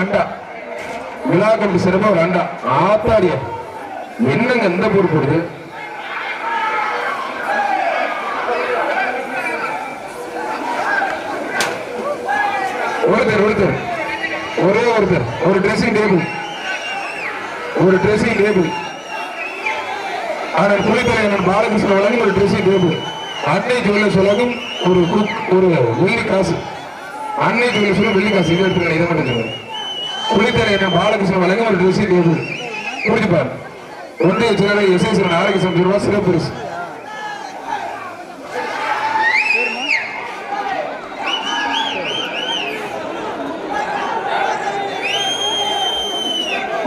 அண்டா விழா கம்பி சிறப்பா ஒரு ஆத்தாடிய என்னங்க எந்த போர் போடுது? ஒருத்தர் ஒருத்தர். ஒரே ஒருத்தர். ஒரு ட்ரெஸ்ஸிங் டேபிள் ஒரு ட்ரெஸ்ஸிங் டேபிள் ஆனால் குளித்தலைவன் பாலகிருஷ்ண வழங்கும் ஒரு ட்ரெஸ்ஸிங் டேபிள் அன்னை ஜுவல்லர்ஸ் வழங்கும் ஒரு குக் ஒரு வெள்ளி காசு. அன்னை ஜுவல்லர்ஸ் வழங்கும் வெள்ளி காசு. இது எடுத்துக்கலாம் இதை மட்டும் சொல்லுங்கள் சொல்லுங்க குளித்தலைவன் பாலகிருஷ்ணன் வழங்கும் ஒரு ட்ரெஸ்ஸிங் டேபிள் புரிஞ்சுப்பார் ஒன்றிய செயலாளர் எஸ் ஆரோக்கிய ரூபாய் சிறப்பு பரிசு.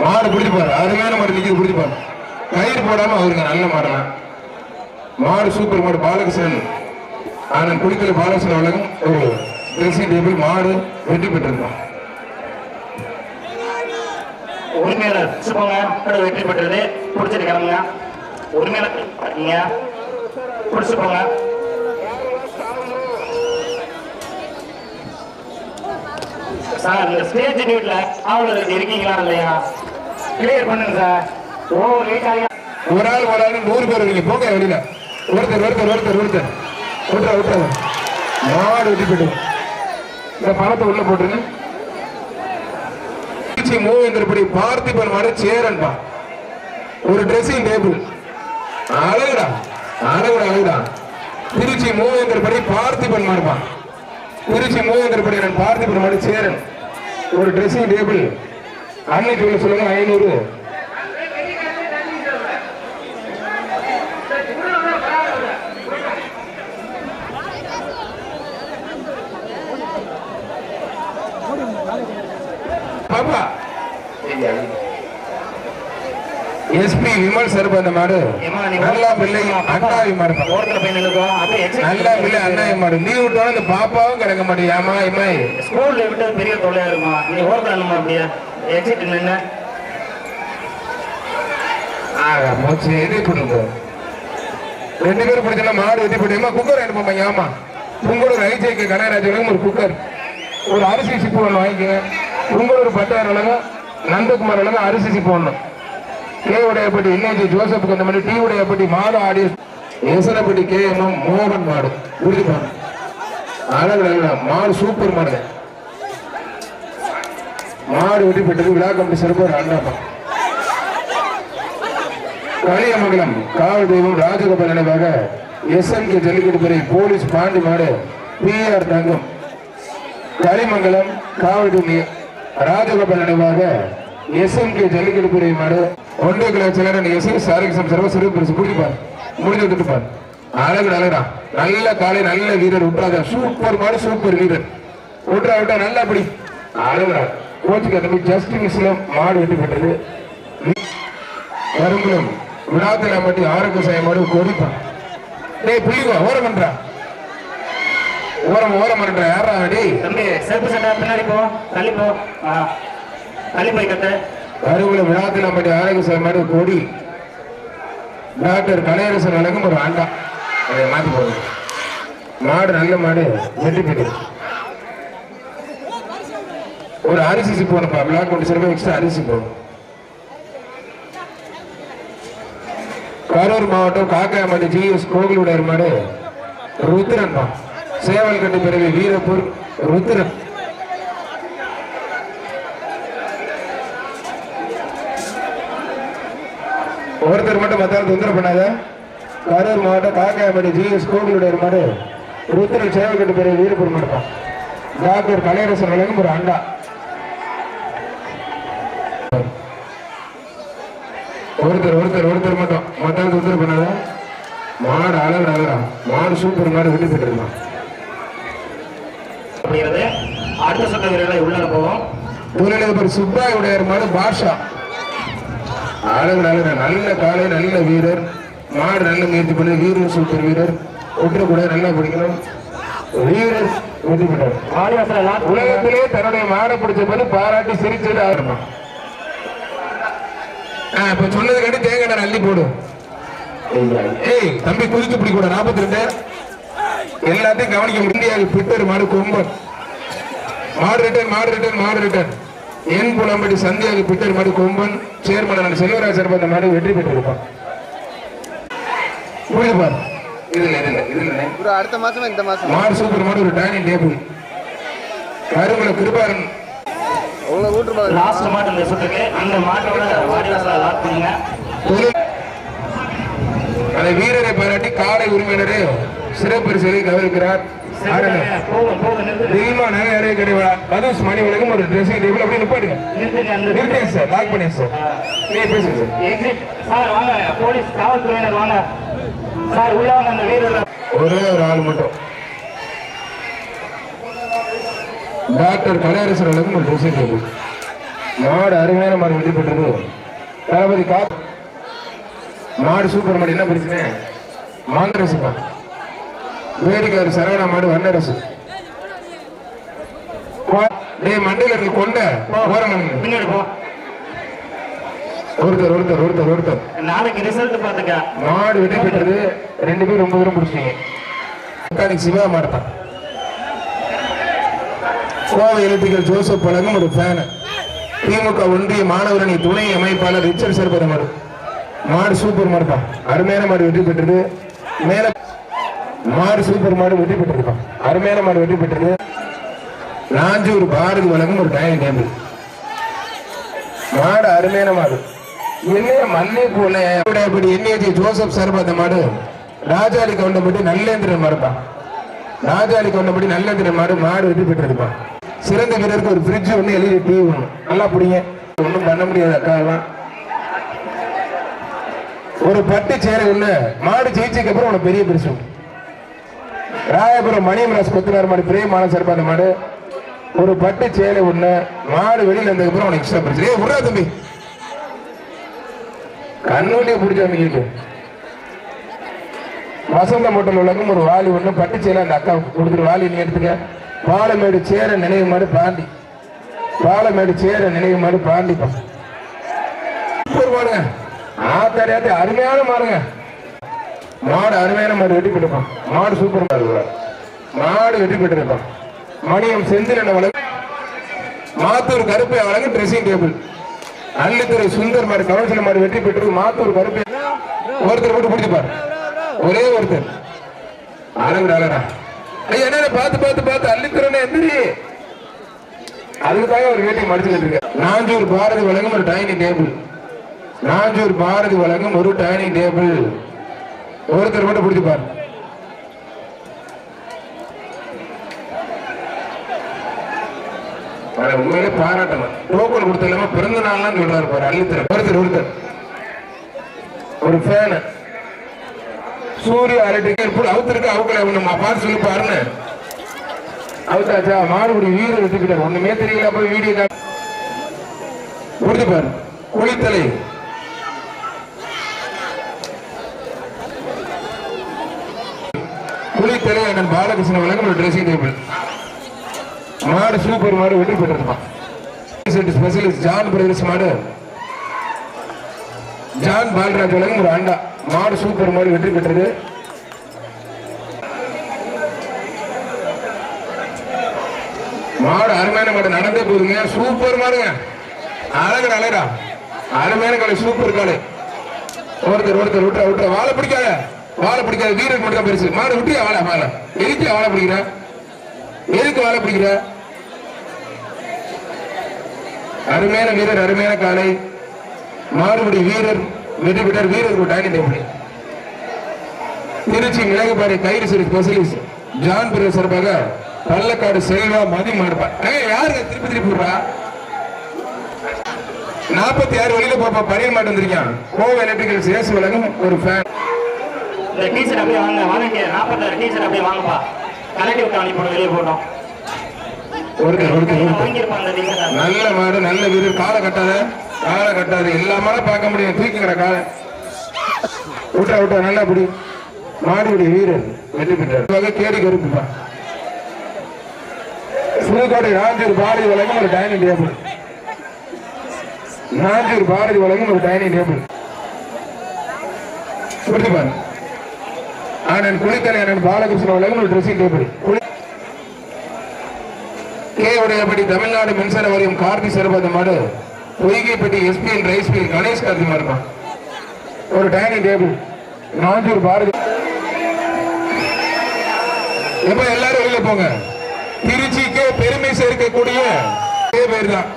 மாடு பிடிச்சுப்பாரு அருமையான மாடு நிக்கிது பிடிச்சுப்பாரு கயிறு போடாம அவருக்கு நல்ல மாடலாம் மாடு சூப்பர் மாடு பாலகிருஷ்ணன். ஆனால் குடித்தல பாலகிருஷ்ணன் வழங்கும் ஒரு ட்ரெஸ்ஸிங் டேபிள் மாடு வெற்றி பெற்றிருந்தான். உரிமையாளர் சுப்பங்க வெற்றி பெற்றது. பிடிச்சிட்டு கிளம்புங்க உரிமையாளர் இருக்கீங்க பிடிச்சு போங்க சார் இந்த ஸ்டேஜ் நீட்ல ஆவலர் இருக்கீங்களா இல்லையா? கிளியர் பண்ணுங்க சார். ஓ லேட் ஆகி ஒரு ஆள் ஒரு ஆள் நூறு பேர் நீங்க போங்க வெளியில. ஒருத்தர் ஒருத்தர் ஒருத்தர் ஒருத்தர். ஒருத்தர் ஒருத்தர் மாடு வெட்டி போட்டு இந்த பணத்தை உள்ள போட்டுருங்க. திருச்சி மூவேந்திரப்படி பார்த்திபன் வாட சேரன்பா. ஒரு ட்ரெஸ்ஸிங் டேபிள் அழகுடா அழகுடா அழகுடா. திருச்சி மூவேந்திரப்படி பார்த்திபன் மாடுப்பா திருச்சி மூவேந்திரப்படி நான் பார்த்திபன் மாடு சேரன். ஒரு ட்ரெஸ்ஸிங் டேபிள் அன்னைக்கு சொல்லுங்க ஐநூறு பாப்பா எஸ்பி விமல் சார் அந்த மாடு. நல்லா பிள்ளை அண்ணாவி மாடு நல்லா பிள்ளை அண்ணாவி மாடு நீ விட்டோட இந்த பாப்பாவும் கிடக்க மாட்டேன். ஏமா இம்மாய் ஸ்கூல்ல விட்டு பெரிய தொல்லையா இருக்குமா? நீ ஓரத்துல நின்னுமா அப்படியே. எக்ஸிட் ஆக மூச்சு பண்ணுங்க ரெண்டு பேரும் பிடிச்சா மாடு வெட்டி போட்டேமா குக்கர் அனுப்பமா ஆமா. உங்களோட ஐஜேக்கு கனகராஜ் ஒரு குக்கர். ஒரு அரிசி சிப்பு ஒன்று வாங்கிக்கங்க. உங்களோட வழங்க நந்தகுமார் அரிசி சிப்பு ஒன்று கே உடையப்பட்டி இன்னேஜி ஜோசப் அந்த டி உடையப்பட்டி மாடு ஆடி எசனப்பட்டி கே எம் மோகன் மாடு. உறுதி அழகு அழகு மாடு சூப்பர் மாடு. மாடு வெட்டி பெற்றது விழா கம்பி சிறப்பு ஒரு அண்ணாப்பா. களியமங்கலம் காவல் தெய்வம் ராஜகோபால் நினைவாக எஸ்எம்கே ஜல்லிக்கட்டு துறை போலீஸ் பாண்டி மாடு பி ஆர் தங்கம். களிமங்கலம் காவல் தெய்வம் ராஜகோபால் நினைவாக எஸ்எம்கே ஜல்லிக்கட்டு பிரிவு மாடு. ஒன்றிய கிலோ சிலர் எஸ் எஸ் சர்வ சிறு பரிசு பிடிப்பார் முடிஞ்சு விட்டுப்பார் அழகு அழகா நல்ல காலை நல்ல வீரர் விட்டாத சூப்பர் மாடு சூப்பர் வீரர். விட்டா விட்டா நல்லா அப்படி அழகுடா. கோச்சுக்கு தம்பி ஜஸ்ட் மிஸ்ல மாடு வெட்டி பெற்றது கரும்புலம் விழாத்துல மட்டும் ஆரோக்கிய சாயமாடு கொடிப்பான் டேய் புள்ளிவா ஓரம் பண்றா. ஓரம் ஓரம் பண்ற. யாரா டேய். தம்பி செருப்பு சட்டை பின்னாடி போ தள்ளி போ. ஆ. தள்ளி போய் கட்டு கரும்புலம் விழாத்துல மட்டும் கொடி. டாக்டர் கலையரசன் அழகும் ஒரு ஆண்டா. அதை மாத்தி போகுது மாடு நல்ல மாடு வெட்டி பெட்டி. ஒரு அரிசிசி போனப்பா ஒன்றுப்பா விழா கொண்டு சிறப்பு எக்ஸ்ட்ரா அரிசி போகணும் கரூர் மாவட்டம் காக்காமட்டி ஜிஎஸ் கோவிலுடைய மாடு ருத்ரன் தான் சேவல் கட்டு பிறகு வீரப்பூர் ருத்ரன். ஒருத்தர் மட்டும் மத்தாலும் தொந்தரவு பண்ணாத. கரூர் மாவட்டம் காக்காமட்டி ஜிஎஸ் கோவிலுடைய மாடு ருத்ர சேவல் பெரிய பிறகு வீரப்பூர் மாடு டாக்டர் கலையரசன் வழங்கும் ஒரு அண்டா. ஒருத்தர் ஒருத்தர் ஒருத்தர் மட்டும் மத்தாலும் தொந்தரவு பண்ணாத. மாடு அழகு அழகா மாடு சூப்பர் மாடு விட்டு போயிட்டு இருக்கான் அடுத்த சட்ட வீரர்களை உள்ள போவோம். தொழிலதிபர் சுப்பாயுடைய மாடு பாஷா அழகு அழகு நல்ல காலை நல்ல வீரர். மாடு நல்ல முயற்சி பண்ணி வீரர் சூப்பர் வீரர் ஒற்று கூட நல்லா பிடிக்கணும். வீரர் வெற்றி பெற்றார். உலகத்திலே தன்னுடைய மாடை பிடிச்ச போது பாராட்டி சிரிச்சுட்டு ஆரம்பம் இப்ப சொன்னது கட்டி தேங்காய் எண்ணெய் அள்ளி போடும் ஏய் தம்பி குதிச்சு பிடி கூட நாற்பத்தி ரெண்டு எல்லாத்தையும் கவனிக்க முடியாது. பிட்டர் மாடு கொம்பன். மாடு ரிட்டர்ன் மாடு ரிட்டர்ன் மாடு ரிட்டர்ன் என் புலம்படி சந்தியாக பிட்டர் மாடு கொம்பன் சேர்மன் செல்வராஜ் சார்பா அந்த மாடு வெற்றி பெற்றிருப்பான். புரியுது பாரு. இதுல இதுல இதுல ப்ரோ அடுத்த மாசமா இந்த மாசம்? மாடு சூப்பர் மாடு ஒரு டைனிங் டேபிள் கருமல கிருபாரன். உங்களை ஊட்டு லாஸ்ட் இந்த சுற்றுக்கு அந்த மாட்டோட வாடிவாசல லாக் பண்ணுங்க. தொழில். அந்த வீரரை பாராட்டி காலை உரிமையினரே சிறப்பு பரிசலை கவனிக்கிறார் மணி ஒரு ட்ரெஸ்ஸிங் டேபிள் அப்படி நிப்பாடுங்க நிறுத்துங்க அந்த நிறுத்தேன் சார். லாக் பண்ணி சார். நீங்க பேசுங்க சார். எக்ஸிட் சார் வாங்க. போலீஸ் காவல்துறையினர் வாங்க. சார் உள்ள வாங்க. அந்த வீரர் ஒரே ஒரு ஆள் மட்டும். டாக்டர் கலையரசர் அளவுக்கு ஒரு ட்ரெஸ்ஸிங் டேபிள் மாடு அருமையான மாடு வெற்றி பெற்றது. தளபதி கா மாடு சூப்பர் மாடு என்ன பிரச்சனை? மாங்கரசுப்பா வேடிக்காரு சரவணா மாடு வண்ணரசு. மண்டையில இருக்கு கொண்ட ஓரமணி பின்னாடி போ. ஒருத்தர் ஒருத்தர் ஒருத்தர் ஒருத்தர். நாளைக்கு ரிசல்ட் பாத்துக்க. மாடு வெற்றி பெற்றது. ரெண்டு பேரும் ரொம்ப தூரம் பிடிச்சிங்க மெக்கானிக் சிவா மாட்டான் கோவை எலக்ட்ரிக்கல் ஜோசப் பழகும் ஒரு ஃபேன் திமுக ஒன்றிய மாணவரணி துணை அமைப்பாளர் ரிச்சர்ட் சர்பத மாடு. மாடு சூப்பர் மாடுப்பா. அருமையான மாடு வெற்றி பெற்றது. மேல மாடு சூப்பர் மாடு வெற்றி பெற்றிருப்பான் அருமையான மாடு வெற்றி பெற்றது ஒரு பாரதி வழங்கும் ஒரு டைனிங் டேபிள் மாடு அருமையான மாடு. என்னைய மண்ணே போல அப்படி என்ஏஜி ஜோசப் சர்பத மாடு ராஜாளி கவுண்டப்பட்டி நல்லேந்திரன் மாடுப்பான் ராஜாளி கவுண்டபடி நல்லேந்திரன் மாடு மாடு வெற்றி பெற்றிருப்பான் சிறந்த வீரருக்கு ஒரு ஃப்ரிட்ஜ் ஒன்று எழுதி டிவி ஒன்று நல்லா பிடிங்க. ஒன்றும் பண்ண முடியாது அக்காவெல்லாம் ஒரு பட்டு சேர ஒண்ணு மாடு ஜெயிச்சதுக்கு அப்புறம் உனக்கு பெரிய பெருசு ராயபுரம் ராயபுரம் மணியமராஸ் கொத்தினார் மாடு பிரியமான சிறப்பான மாடு. ஒரு பட்டு சேலை ஒண்ணு. மாடு வெளியில வந்ததுக்கு அப்புறம் உனக்கு எக்ஸ்ட்ரா பரிசு. ஏய் விட்றா தம்பி. கண்ணுலயே பிடிச்ச வசந்த மோட்டல் உலகம் ஒரு வாலி ஒண்ணு. பட்டு சேலை அந்த அக்காவுக்கு கொடுத்துரு வாலி நீ எடுத்துக்க. பாலமேடு சேர நினைவு மாடு பாண்டி. பாலமேடு சேர நினைவு மாடு பாண்டிப்பா. பாருங்க ஆத்தாரியாத்தி அருமையான மாடுங்க. மாடு அருமையான மாடு வெட்டி பெற்றுப்பான் மாடு சூப்பர் மாடு மாடு வெட்டி பெற்றிருப்பான் மணியம் செந்தில் என வழக்கு மாத்தூர் கருப்பை வழங்கு ட்ரெஸ்ஸிங் டேபிள் அள்ளித்துறை சுந்தர் மாடு கவர்சன மாடு வெற்றி பெற்று மாத்தூர் கருப்பை ஒருத்தர் போட்டு பிடிச்சிப்பார் ஒரே ஒருத்தர். அழகுடா அழகா ஐயா என்ன பார்த்து பார்த்து பார்த்து. அள்ளித்துறனே எந்திரி அதுக்காக ஒரு வேட்டி மடிச்சுக்கிட்டு இருக்க. நாஞ்சூர் பாரதி வழங்கும் ஒரு டைனிங் டேபிள் நாஞ்சூர் பாரதி வழங்கும் ஒரு டைனிங் டேபிள் ஒருத்தர் மட்டும் பிடிச்சு பாரு. உண்மையிலே பாராட்டணும் டோக்கன் கொடுத்த இல்லாம பிறந்த நாள்லாம் சொல்றாரு பாரு அள்ளித்தர. ஒருத்தர் ஒருத்தர். ஒரு ஃபேனு சூரிய அரட்டிக்கு அவுத்திருக்கு அவுக்கல நம்ம பார்த்து சொல்லி பாருன்னு. அவுத்தாச்சா? மாடுபடி வீடு எடுத்துக்கிட்டார். ஒண்ணுமே தெரியல போய் வீடியோ கொடுத்து பாரு. குளித்தலை குளித்தலை அண்ணன் பாலகிருஷ்ணன் வழங்கும் ஒரு ட்ரெஸ்ஸிங் டேபிள் மாடு சூப்பர் மாடு வெற்றி பெற்றிருப்பான் ஸ்பெஷலிஸ்ட் ஜான் பிரதர்ஸ் மாடு. ஜான் பால்ராஜ் வழங்கும் ஒரு அண்டா மாடு சூப்பர் மாடு வெற்றி பெற்றது. மாடு அருமையான மாடு நடந்தே போதுங்க சூப்பர் மாடுங்க. அழகு அழகா அருமையான காலை சூப்பர் காலை ஒருத்தர் ஒருத்தர் விட்டுற விட்டுற. வாழை பிடிக்காத. வாழை பிடிக்காத வீரருக்கு மட்டும் தான் பெருசு. மாடு விட்டு வாழை வாழை எதுக்கு வாழை பிடிக்கிற? எதுக்கு வாழை பிடிக்கிற? அருமையான வீரர் அருமையான காலை. மாறுபடி வீரர் வெற்றி பெற்றார் வீரருக்கு டைனிங் டேபிள் திருச்சி மிளகுபாறை கயிறு சிறு ஸ்பெஷலிஸ்ட் ஜான் பிரிவு சார்பாக பள்ளக்காடு செல்வா மதி மாடுப்பா ஏய், யாருங்க? திருப்பி திருப்பி விடுறா? நாற்பத்தி ஆறு வெளியில போப்பா பழைய மாட்டு வந்திருக்கான். கோவை எலக்ட்ரிக்கல் சேஸ் உலகம் ஒரு ஃபேன் இந்த டீச்சர் அப்படியே வாங்க. வாலண்டியர் நாற்பத்தாறு டீச்சர் அப்படியே வாங்கப்பா. கலட்டி விட்டு அனுப்பிவிடும் வெளியே போட்டோம். நல்ல மாடு நல்ல வீரர் காலை கட்டாத காலை கட்டாத. எல்லா மாடும் பார்க்க முடியும். தூக்கிக்கிற காலை. விட்டா விட்டா நல்லா பிடி. மாடுபடி வீரர் வெற்றி பெற்றார். கேடி கருப்புப்பா. புதுக்கோட்டை நாஞ்சூர் பாரதி வழங்கும் ஒரு டைனிங் டேபிள். நாஞ்சூர் பாரதி வழங்கும் ஒரு டைனிங் டேபிள். புரிஞ்சு பாரு. அண்ணன் குளித்தலை அண்ணன் பாலகிருஷ்ணன் வழங்கும் ஒரு ட்ரெஸ்ஸிங் டேபிள் குளி கே உடையபடி தமிழ்நாடு மின்சார வாரியம் கார்த்தி சிறப்பாத மாடு. Poigaipatti SPN rice mill Ganesh Karthi மாடுமா? ஒரு டைனிங் டேபிள் நாஞ்சூர் பாரதி எப்ப எல்லாரும் வெளியில போங்க. திருச்சிக்கே பெருமை சேர்க்கக்கூடிய பேர் தான்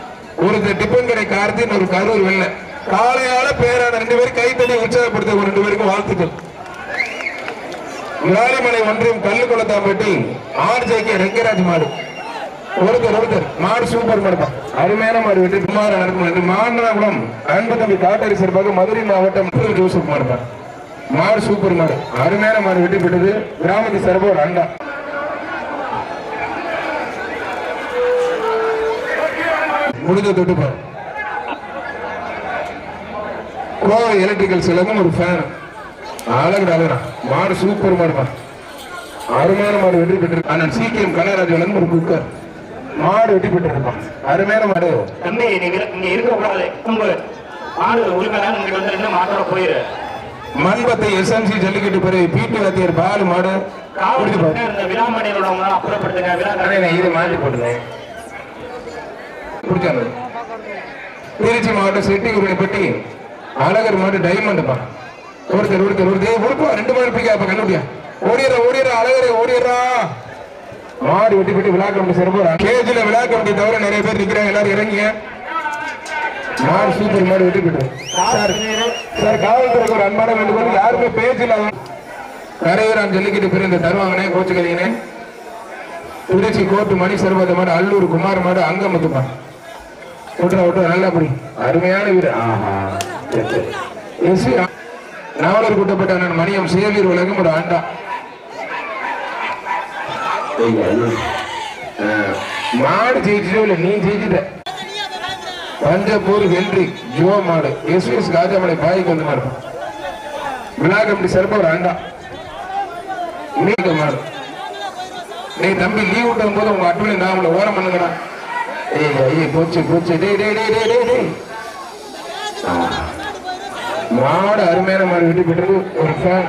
ஒருத்தர் டிப்பன்கடை கார்த்தின் ஒரு கரூர் வெள்ள காலையால பேரான ரெண்டு பேரும் கைத்தடி உற்சாகப்படுத்த ஒரு ரெண்டு பேருக்கும் வாழ்த்துக்கள். விராலிமலை ஒன்றியம் கல்லுக்குளத்தாம்பட்டி ஆர்ஜேகே ரெங்கராஜ் மாடு. ஒருத்தர் ஒருத்தர். மாடு சூப்பர் மாடு. அருமையான மாடு. வெற்றி குமார் நடக்கும் மாமனாகுளம் அன்பு தம்பி காட்டரி சார்பாக மதுரை மாவட்டம் ஜோசப் மாடுப்பா மாடு சூப்பர் மாடு. அருமையான மாடு. வெற்றி பெற்றது கிராமத்து சார்பாக ஒரு அண்டா முடிஞ்ச தொட்டுப்பா கோவை எலக்ட்ரிக்கல் சிலகம் ஒரு ஃபேன் அழகு அழகா மாடு சூப்பர் மாடுப்பா அருமையான மாடு வெற்றி பெற்றிருக்கு. அண்ணன் சீக்கிரம் கனகராஜ் ஒரு குக்கர் மாடு வெற்றி பெற்றிருப்பான் அருமையான மாடு. தம்பி நீங்க இங்க இருக்க கூடாது உங்க மாடு உரிமையான இங்க வந்து ரெண்டு மாட்டோட போயிரு. மண்பத்தை எஸ்எம்சி ஜல்லிக்கட்டு பிறகு பீட்டு வாத்தியர் பாலு மாடு. உள்ளவங்க அப்புறப்படுத்துங்க. விழா இது போட்டுருந்தேன் பிடிச்சாங்க. திருச்சி மாவட்டம் செட்டிகுருப்பட்டி அழகர் மாடு டைமண்ட்ப்பா ஒருத்தர் ஒருத்தர் ஒருத்தர் உடுப்பா ரெண்டு மாடு பிடிக்கா அப்ப கண்டுபிடியா? ஓடிடுறா ஓடிடுறா அழகரை ஓடிடுறா. மாடி வெட்டி வெட்டி விழா கமிட்டி சிறப்பு கேஜில விழா கமிட்டி தவிர நிறைய பேர் நிக்கிறாங்க எல்லாரும் இறங்கிங்க. மாடு சூப்பர் மாடு வெட்டி போட்டு சார் சார் காவல்துறைக்கு ஒரு அன்பான வேண்டுகோள். யாருமே பேஜில் கரையூரான் சொல்லிக்கிட்டு பிறந்த தருவாங்கனே கோச்சுக்கிறீங்கன்னே திருச்சி கோட்டு மணி சர்வத மாடு அல்லூர் குமார் மாடு அங்கமுத்துப்பா விட்டுறா விட்டுறா நல்லா படி. அருமையான வீடு. ஆஹா. சரி, எஸ் நாவலர் கூட்டப்பட்ட அண்ணன் மணியம் சேவீர் உலகம் ஒரு ஆண்டா. மாடு ஜெயிச்சுட்டோ இல்ல நீ ஜெயிச்சுட்ட. பஞ்சப்பூர் வென்றி ஜோ மாடு. எஸ் எஸ் காஜாமலை பாய்க்கு வந்து மாடு விழா கமிட்டி சிறப்பு ஒரு ஆண்டா. நீங்க மாடு. நீ தம்பி லீவ் விட்டும் போது உங்க அட்டுவலி நான் உங்களை ஓரம் பண்ணுங்கடா. ஏய் ஐயே போச்சு போச்சு. டேய் டேய் டேய் டேய். ஆ. மாடு அருமையான மாடு வெட்டி பெற்றது. ஒரு ஃபேன்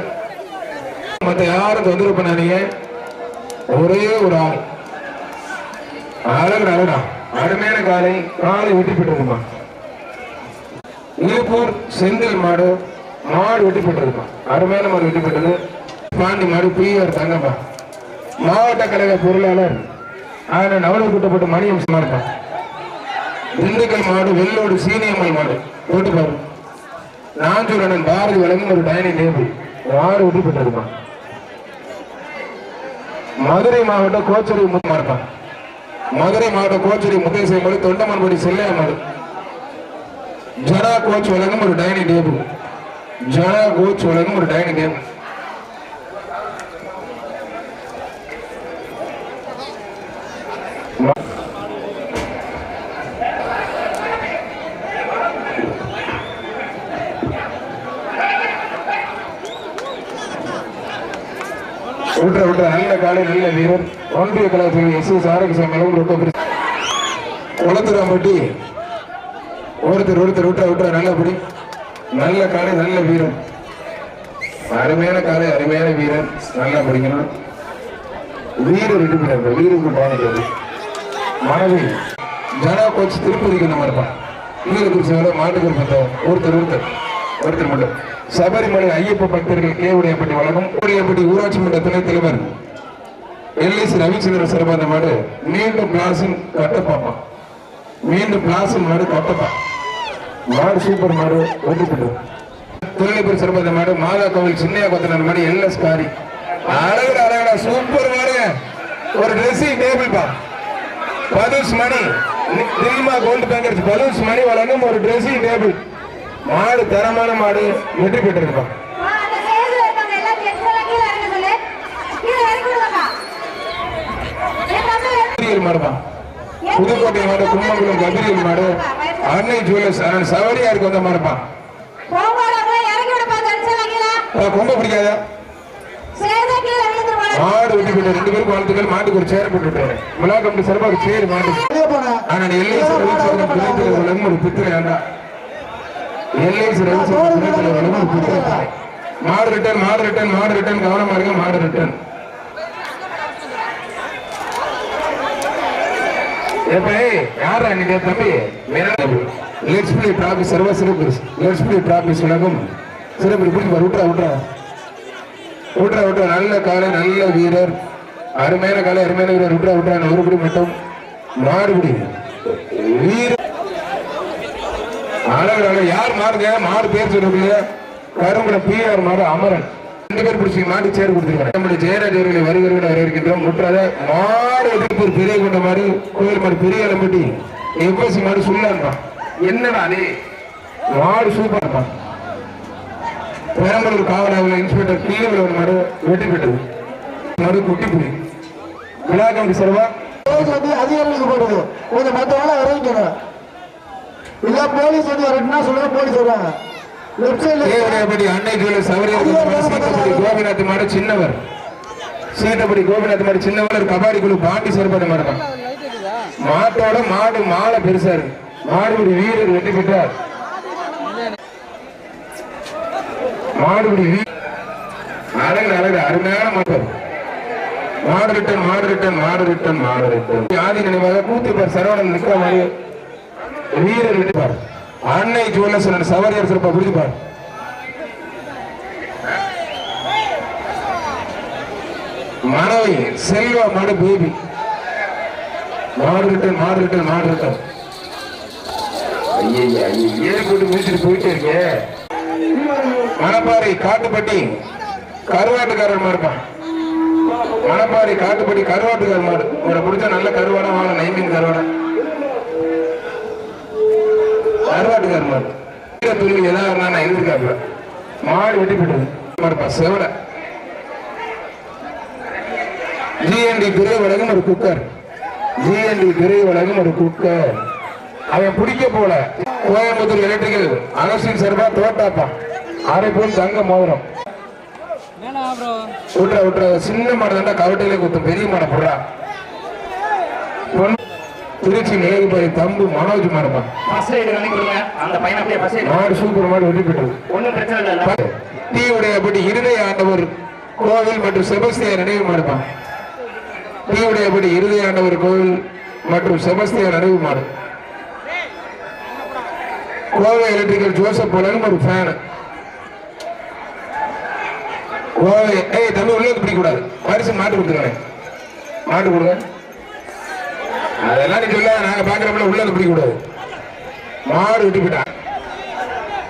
மத்த யாரும் தொந்தரவு பண்ணாதீங்க. ஒரே ஒரு ஆள். அழகு அழகா அருமையான காலை. காலை விட்டு பெற்றிருக்குமா இருப்பூர் செந்தில் மாடு. மாடு வெட்டி பெற்றிருக்குமா அருமையான மாடு வெட்டி பெற்றது. பாண்டி மாடு பிஆர் தங்கப்பா மாவட்ட கழக பொருளாளர் ஆனால் நவலம் கூட்டப்பட்ட மணியம் மாடுப்பா திண்டுக்கல் மாடு வெள்ளோடு சீனியம்மல் மாடு. போட்டு பாரு நாஞ்சூரனன் பாரதி வழங்கும் ஒரு டைனிங் டேபிள் மாடு வெற்றி பெற்றதுமா மதுரை மாவட்டம் கோச்சரி முத்துமார்ப்பா மதுரை மாவட்ட கோச்சரி முத்தேசை மாடு தொண்டமன்படி செல்லையம்மாள் ஜனா கோச் வழங்கும் ஒரு டைனிங் டேபிள் ஜனா கோச் வழங்கும் ஒரு டைனிங் டேபிள் விட்டுற விட்டுற. நல்ல காலை நல்ல வீரர். ஒன்றிய கலாச்சாரம் எஸ். எஸ். ஆரோக்கியம் ரொம்ப பெரிய குளத்துராம்பட்டி ஒருத்தர் ஒருத்தர் விட்டா விட்டா நல்லபடி. நல்ல காலை நல்ல வீரர். அருமையான காலை அருமையான வீரர். நல்லா படிக்கணும் வீரர் விட்டு வீரருக்கு வீருக்கு மனைவி. ஜனா கோச் திருப்பதிக்கு இந்த மாதிரி இருப்பான் வீரகுருசால மாட்டுக்கு ஒருத்தர் ஒருத்தர். ஒருத்தர் மட்டும். சபரிமலை ஐயப்ப பக்தர்கள் கே. உடையப்பட்டி வழங்கும். உடையப்பட்டி ஊராட்சி மன்ற துணைத் தலைவர் எல்ஐசி ரவிச்சந்திர சிறப்பாந்த மாடு மீண்டும் பிளாசின் கட்டப்பாப்பா. மீண்டும் பிளாசின் மாடு கட்டப்பா. மாடு சூப்பர் மாடு வெற்றி பெற்று தொழிலதிபர் மாடு மாதா கோவில் சின்னையா கொத்தனார் மாடு எல்எஸ் காரி. அழகுடா அழகுடா சூப்பர் மாடு. ஒரு ட்ரெஸ்ஸிங் டேபிள் பா. பதுஸ் மணி. தில்மா கோல்டு பேங்கர்ஸ் பதுஸ் மணி வழங்கும் ஒரு ட்ரெஸ்ஸிங் டேபிள் மாடு தரமான மாடு வெற்றி பெற்றிருப்பான் மாடுப்பா. புதுக்கோட்டை மாடு கும்பகோணம் கபிரியல் மாடு. அன்னை ஜுவல்லர்ஸ் அண்ணன் சவரியாருக்கு வந்த மாடுப்பா. போகும்போது இறக்கி விடுப்பா, கெஸ்ட் எல்லாம் கீழே. ஆ, கொம்ப பிடிக்காதா. மாடு வெட்டி போட்டு ரெண்டு பேரும் வாழ்த்துக்கள். மாட்டுக்கு ஒரு சேர் போட்டு விட்டாரு விழா கமிட்டி சிறப்பாக ஒரு சேர் மாடு. ஆனால் வழங்கும் ஒரு பித்திரை ஆண்டா எல்ஐசி. மாடு ரிட்டர்ன் மாடு ரிட்டர்ன் மாடு ரிட்டர்ன் கவனமா இருங்க மாடு ரிட்டர்ன் யாரா நீ டேய் தம்பி? பிளே டிராபி சர்வ சிறப்பு. பிளே டிராபி உலகம். சிறப்பு பிடிச்சி பாரு விட்றா விட்றா விட்றா விட்றா நல்ல காலை நல்ல வீரர். அருமையான காலை அருமையான வீரர். ஒரு பிடி மட்டும். மாடுபிடி வீர அழகு யார் மாறுங்க மாடு பேர் சொல்லுங்க. கரும்புல பிஆர் மாடு அமரன். ரெண்டு பேர் பிடிச்சி மாடி சேர் கொடுத்துருக்காங்க நம்முடைய ஜெயராஜ் அவர்களை வருகிறவர்கள் வரவேற்கின்றோம். முற்றாத மாடு எதிர்ப்பு பெரிய கொண்ட மாதிரி கோயில் மாடு பெரிய அளம்பட்டி எவ்வசி மாடு சொல்லான்பா என்னடா நீ? மாடு சூப்பர்ப்பா. பெரம்பலூர் காவலாவில் இன்ஸ்பெக்டர் கீழே மாடு வெற்றி பெற்றது மாடு குட்டி புலி. விழா கமிட்டி செலவா அதிகாரிகளுக்கு போடுது. கொஞ்சம் மற்றவங்கள இறங்கிக்கணும் இல்ல போலீஸ் வந்து வரட்டுனா சொல்லுங்க போலீஸ் வருவாங்க தேவரையப்படி கோபிநாத் மாடு சின்னவர். சீட்டப்படி கோபிநாத் மாடு சின்னவர் கபாடி குழு பாண்டி செயல்பாடு மாடுதான் மாட்டோட மாடு மாலை பெருசா இருக்கு மாடுபடி வீரர் வெற்றி பெற்றார் மாடுபடி வீ அழகு அழகு அருமையான மாடு. மாடு ரிட்டன் மாடு ரிட்டன் மாடு ரிட்டன் மாடு ரிட்டன். ஆதி நினைவாக கூத்திப்பார் சரவணன் நிற்கிற மாதிரி வீரர் வெற்றிப்பார் அன்னை ஜுவல்லர்ஸ் சவரியர் சிறப்பா புரிஞ்சுப்பார் மனைவி செல்வா மாடு பேபி மாடு ரிட்டன் மாடு ரிட்டன் மாடு ரிட்டன் ஐயா ஏழு கூட்டு முடிச்சுட்டு போயிட்டே இருக்கே? மணப்பாறை காட்டுப்பட்டி. கருவாட்டுக்காரன் மாடு இருப்பான். மணப்பாறை காட்டுப்பட்டி கருவாட்டுக்காரன் மாடு உங்களை பிடிச்ச நல்ல கருவாடா வாங்க நைமீன் கருவாடா. கருவாட்டுக்காரர் மாடு கீழே துணி ஏதாவது இருந்தா நான் எழுதிருக்காப்புல மாடு வெட்டி போயிட்டது. மாடுப்பா செவலை. ஜிஎன்டி துறை வழங்கும் ஒரு குக்கர். ஜிஎன்டி துறை வழங்கும் ஒரு குக்கர். அவன் பிடிக்க போல. கோயம்புத்தூர் எலக்ட்ரிக்கல் அரசின் சார்பா தோட்டாப்பா. அரை போல் தங்க மோதிரம். விட்டுற விட்டுற சின்ன மாடு தாண்டா கவட்டையில குத்தும். பெரிய மாடை போடுறா. திருச்சி மிளகுபாரி தம்பு மனோஜ் கொடுங்க அந்த பையனை மாடு சூப்பர் மாடு வெட்டி பெற்றது. ஒன்றும் பிரச்சனை இல்லை. தீவுடையபடி இருதய ஆண்டவர் கோவில் மற்றும் செபஸ்தியார் நினைவு மாடுப்பான் தீவுடையபடி இருதய ஆண்டவர் கோவில் மற்றும் செபஸ்தியார் நினைவு மாடு? கோவை எலக்ட்ரிக்கல் ஜோசப் போலனும் ஒரு ஃபேன் கோவை ஏய் தம்பி உள்ள வந்து பிடிக்க கூடாது பரிசு மாட்டு கொடுத்துருங்க மாட்டு கொடுங்க. அதெல்லாம் நீ சொல்லாத நாங்க பாக்குறப்பல உள்ள வந்து பிடிக்க கூடாது மாடு விட்டு போயிட்டான்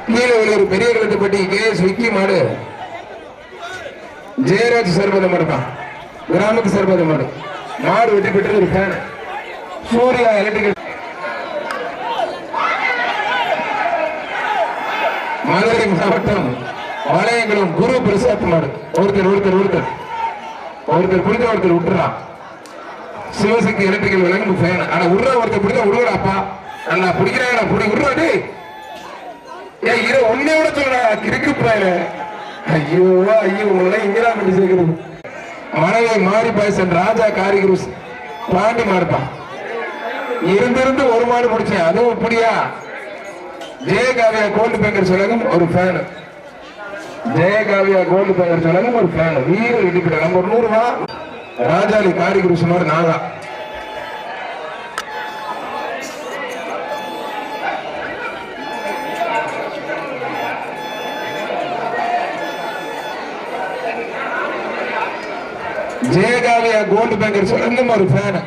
கீழே ஒரு பெரிய கழுத்துப்பட்டி கே எஸ் விக்கி மாடு. ஜெயராஜ் சர்வத மாடு தான் கிராமத்து சர்வத மாடு. மாடு வெட்டி பெற்றது ஒரு ஃபேன் சூர்யா எலக்ட்ரிக்கல் மதுரை மாவட்டம் வளையங்களும் குரு பிரசாத் மாடு. ஒருத்தர் ஒருத்தர் ஒருத்தர். ஒருத்தர் பிடிச்ச ஒருத்தர் விட்டுறான். சிவசக்தி எலக்ட்ரிக்கல் விளங்கு ஃபேன் ஆனா உருவ ஒருத்தர் பிடிச்சா விடுவாடாப்பா நல்லா பிடிக்கிறாங்க பிடி. உருவாடி டேய். ஏய் இரு உன்னை விட சொல்றா கிறுக்கு பாரு ஐயோ ஐயோ உங்களை இங்கதான் பண்ணி சேர்க்கிறது. மனைவி மாறி பாயசன் ராஜா காரிகுரு பாண்டி மாடுப்பான் இருந்திருந்து ஒரு மாடு முடிச்சேன் அதுவும் இப்படியா? ஜெயகாவியா கோல்டு பேங்கர் சொல்லகம் ஒரு ஃபேன் ஜெயகாவியா கோல்டு பேங்கர் சொல்லகம் ஒரு ஃபேன் வீடு இடிப்பிட நம்ம ஒரு நூறு ராஜாலி காரிகுரு சுமார் நாகா ஜெயகாவியா கோல்டு பேங்கர் சொல்லங்கும் ஒரு ஃபேனு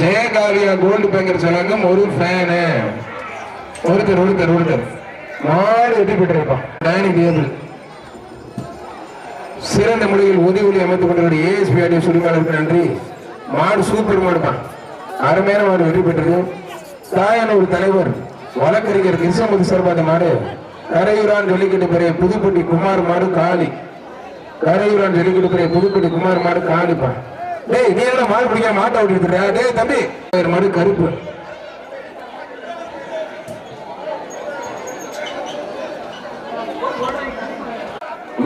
ஜெயகாவியா கோல்டு பேங்கர் சொல்லங்கும் ஒரு ஃபேனு ஒருத்தர் ஒருத்தர் ஒருத்தர். மாடு எட்டி பெற்றிருப்பான் டைனிங் டேபிள் சிறந்த முறையில் உதவி அமைத்துக் கொண்டிருக்கிற ஏஎஸ்பி ஆடியோ சுடுகாடுக்கு நன்றி. மாடு சூப்பர் மாடுப்பான் அருமையான மாடு வெற்றி பெற்றது. தாயான ஒரு தலைவர் வழக்கறிஞர் கிருஷ்ணமூர்த்தி சார்பாத மாடு. கரையூரான் ஜல்லிக்கட்டு பெரிய புதுப்பட்டி குமார் மாடு காளி. கரையூரான் ஜல்லிக்கட்டு பெரிய புதுப்பட்டி குமார் மாடு காளிப்பா. டேய் நீ என்ன மாடு பிடிக்க மாட்டை ஓட்டிட்டு டேய் தம்பி. மாடு கருப்பு.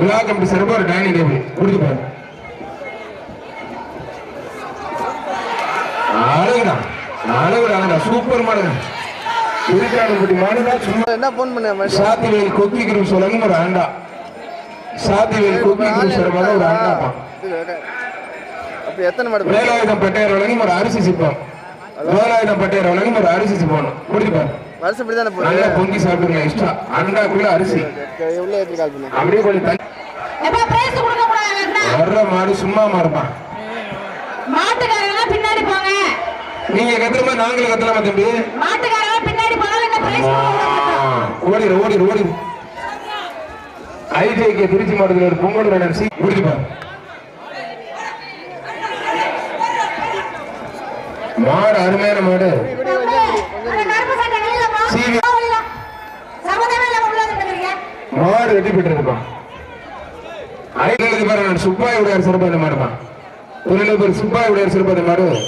விழா கமிட்டி சார்பா ஒரு டைனிங் டேபிள் கொடுத்து பாரு அழகுடா அழகுடா அழகுடா. சூப்பர் மாடுங்க. திருக்காடுபட்டி மாடுடா சும்மா என்ன ஃபோன் பண்ண சாத்திவேல் கொக்கி குரு சொல்லணும் ஒரு ஆண்டா. சாத்திவேல் கொக்கி குரு சார்பாக ஒரு ஆண்டாப்பா. அப்ப எத்தனை மாடு வேலாயுதம் பெட்டையர் வழங்கும் ஒரு அரிசி சிப்பம். வேலாயுதம் பட்டையர் வழங்கும் ஒரு அரிசி குடிச்சு பாரு வருஷம் இப்படி தானே நல்லா போகுது பொங்கி சாப்பிடுங்க இஷ்டம் அண்டாக்குள்ள அரிசி. எவ்வளோ ஏற்றி கால் பண்ணு அப்படியே கொஞ்சம் தண்ணி எப்ப பிரைஸ் கொடுக்க கூடாது வர்ற மாடு சும்மா மாறுப்பான் மாட்டுக்காரங்க பின்னாடி போங்க. நீங்க கத்துற மாதிரி நாங்களும் கத்தலாமா தம்பி? மாட்டுக்காரங்க பின்னாடி போனாலும் என்ன பிரைஸ் ஓடிடு ஓடிடு ஓடிடு ஐஜேகே திருச்சி மாவட்டத்தில் ஒரு பொங்கல் ரன்னர் சி குடிச்சு பாரு மாடு அருமையான மாடு கருப்பு சட்டை வெளியில போ சீவி. போ வெளியில. சம்மந்தமே இல்லாம உள்ள ரோடு மாடு வெட்டி பெற்றிருப்பான் ஐநூறு பாரு நான் சுப்பாய் உடையார் சிறப்பு இந்த மாடுமா தொழிலதிபர் சுப்பாய் உடையார் சிறப்பு இந்த மாதிரி.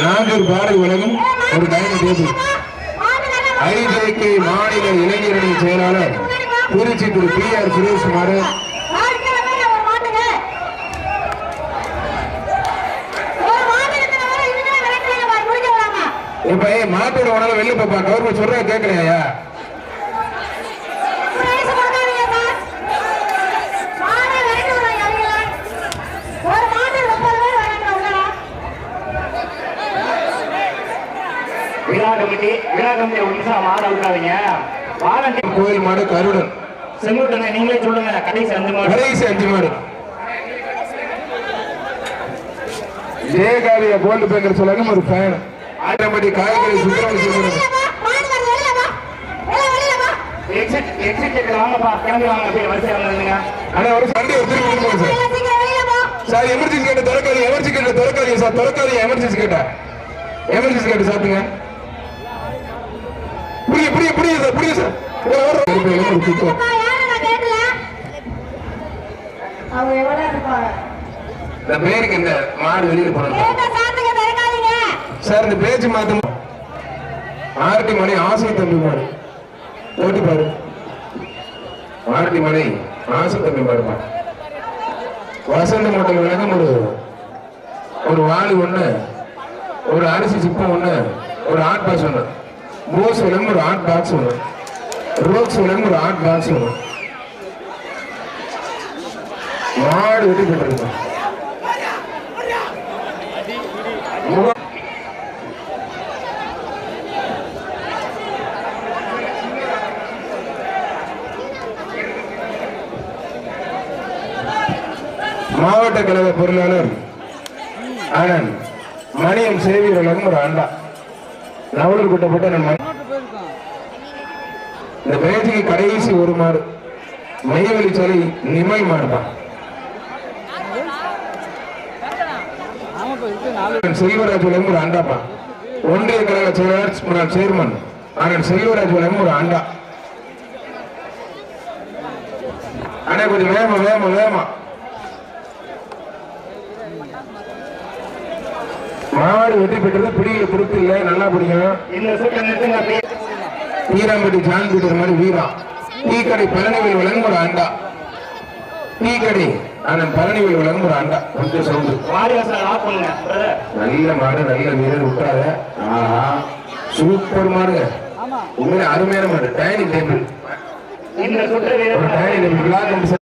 நாகூர் பாரதி உலகம் ஒரு டைம் டேபிள் ஐஜேகே மாநில இளைஞரணி செயலாளர் திருச்சி திரு பி ஆர் சுரேஷ் மாடு இப்ப ஏய், மாட்டோட உணவு வெளில பாப்பா கவர்மெண்ட் சொல்ற கேட்கலையா விழா கமிட்டி விழா கமிட்டி ஒரு நிமிஷம் மாட விட்டுறாதீங்க. வாலண்டியர் கோயில் மாடு கருடன். செங்குட்டனை நீங்களே சொல்லுங்க. கடைசி அஞ்சு மாடு. கடைசி அஞ்சு மாடு. ஜெயகாவிய கோல்டு பேங்கர் சொல்லுங்க ஒரு ஃபேன் ஆயிரம்பட்டி காய்கறி திருப்பி கொடுங்க சார் எமர்ஜென்சி கேட்ட திறக்காதீங்க எமர்ஜென்சி கேட்ட திறக்காதீங்க சார் திறக்காதீங்க எமர்ஜென்சி கேட்ட எமர்ஜென்சி கேட்ட சாப்பிடுங்க புரிய புரிய புரிய சார் புரிய சார் பேருக்கு இந்த மாடு வெளியில திறக்காதீங்க சார் இந்த பேச்சு மாத்தம் ஆர்டி மனை ஆசை தம்பி மாடு. ஓட்டி பாரு. ஆர்டி மனை ஆசை தம்பி மாடுமா வசந்த மோட்டல் விளக்கம் ஒரு ஒரு வாலி ஒண்ணு ஒரு அரிசி சிப்பம் ஒண்ணு ஒரு ஆட் பாக்ஸ் ஒண்ணு. போஸ் விளங்கும் ஒரு ஆட் பாக்ஸ் ஒண்ணு. ரோக்ஸ் விளங்கும் ஒரு ஆட் பாக்ஸ் ஒண்ணு. மாடு வெட்டி போட்டிருக்கு. மாவட்ட கழக பொருளாளர் ஆனந்த் மணியம் சேவியர் உலகம் ஒரு அண்டா நவலூர் கூட்டப்பட்ட நம்ம இந்த பேச்சுக்கு கடைசி ஒரு மாடு மெய்வெளி சொல்லி நிமை மாடுதான் செல்வராஜ் உலகம் ஒரு அண்டாப்பா ஒன்றிய கழக செயலாளர் முன்னாள் சேர்மன் ஆனால் செல்வராஜ் உலகம் ஒரு அண்டா அண்ணா கொஞ்சம் வேகமா வேகமா வேகமா. மாடு வெற்றி பெற்றது பிடியில கொடுத்து இல்ல நல்லா பிடிக்கும். வீராம்பட்டி ஜான் பீட்டர் மாதிரி வீரா. டீ கடை பழனிவில் வழங்கும் ஒரு அண்டா. டீ கடை ஆனால் பழனிவில் வழங்கும் ஒரு அண்டா. கொஞ்சம் சவுண்டு. மாடி நல்ல மாடு நல்ல வீரர் விட்டாத. ஆஹா சூப்பர் மாடுங்க உண்மையில அருமையான மாடு. Dining table dining table